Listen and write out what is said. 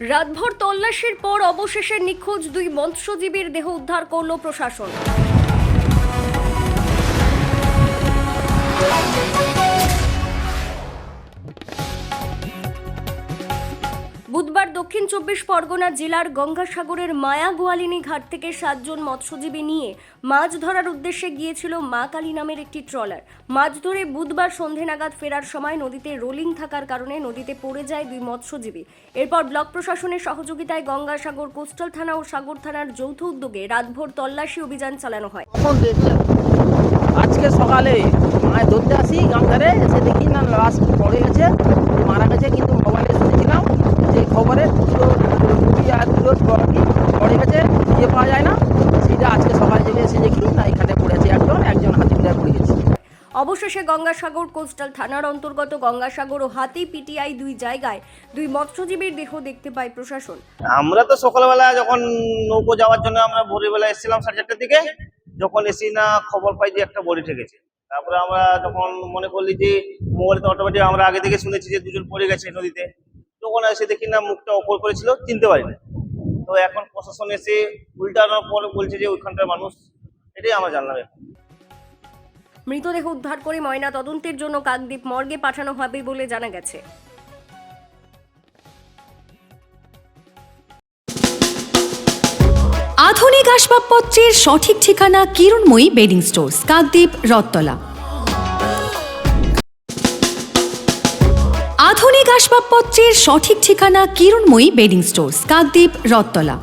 রাতভর তল্লাশির পর অবশেষে নিখোঁজ দুই মৎস্যজীবীর দেহ উদ্ধার করল প্রশাসন। বুধবার দক্ষিণ চব্বিশ পরগনা জেলার গঙ্গাসাগরের মায়া গোয়ালিনী ঘাট থেকে সাতজন মৎস্যজীবী নিয়ে মাছ ধরার উদ্দেশ্যে গিয়েছিল মা কালী নামের একটি ট্রলার। মাছ ধরে বুধবার সন্ধে নাগাদ ফেরার সময় নদীতে রোলিং থাকার কারণে নদীতে পড়ে যায় দুই মৎস্যজীবী। এরপর ব্লক প্রশাসনের সহযোগিতায় গঙ্গাসাগর, কোস্টাল থানা ও সাগর থানার যৌথ উদ্যোগে রাতভর তল্লাশি অভিযান চালানো হয়। আজকে সকালে মাছ ধরতে আসি গাঙ্গারে এসে দেখি না, লাশ পড়ে গেছে, মারা কিন্তু মোবাইলে শুনেছিলাম যে খবরে দুটো রুগী আর দুটো বড়ি পড়ে গেছে খুঁজে পাওয়া যায় না সেটা আজকে সকালে জেগে এসে দেখি না এখানে পড়েছে একজন একজন হাতি পিটায় পড়ে গেছে অবশেষে গঙ্গাসাগর কোস্টাল থানার অন্তর্গত গঙ্গাসাগর ও হাতি পিটিআই দুই জায়গায় দুই মৎস্যজীবীর দেহ দেখতে পায় প্রশাসন। আমরা তো সকালবেলা যখন নৌকো যাওয়ার জন্য আমরা ভোরবেলা এসেছিলাম সাড়ে চারটার দিকে, যখন এসি না খবর পাই যে একটা বডি ঠেকেছে। তারপরে আমরা যখন মনে করলি যে মোবাইলে তো অটোমেটিক আমরা আগে থেকে শুনেছি যে দুজন পড়ে গেছে নদীতে, তখন এসে দেখি না মুখটা অপর করেছিল, চিনতে পারিনি। তো এখন প্রশাসন এসে উল্টানোর পর বলছে যে ওইখানটার মানুষ, এটাই আমরা জানলাম এখন। মৃতদেহ উদ্ধার করে ময়না তদন্তের জন্য কাকদ্বীপ মর্গে পাঠানো হবে বলে জানা গেছে। আধুনিক আসবাবপত্রের সঠিক ঠিকানা কিরণময়ী বেডিং স্টোর্স, কাকদ্বীপ রত্তলা আধুনিক আসবাবপত্রের সঠিক ঠিকানা কিরণময়ী বেডিং স্টোর্স, কাকদ্বীপ রত্তলা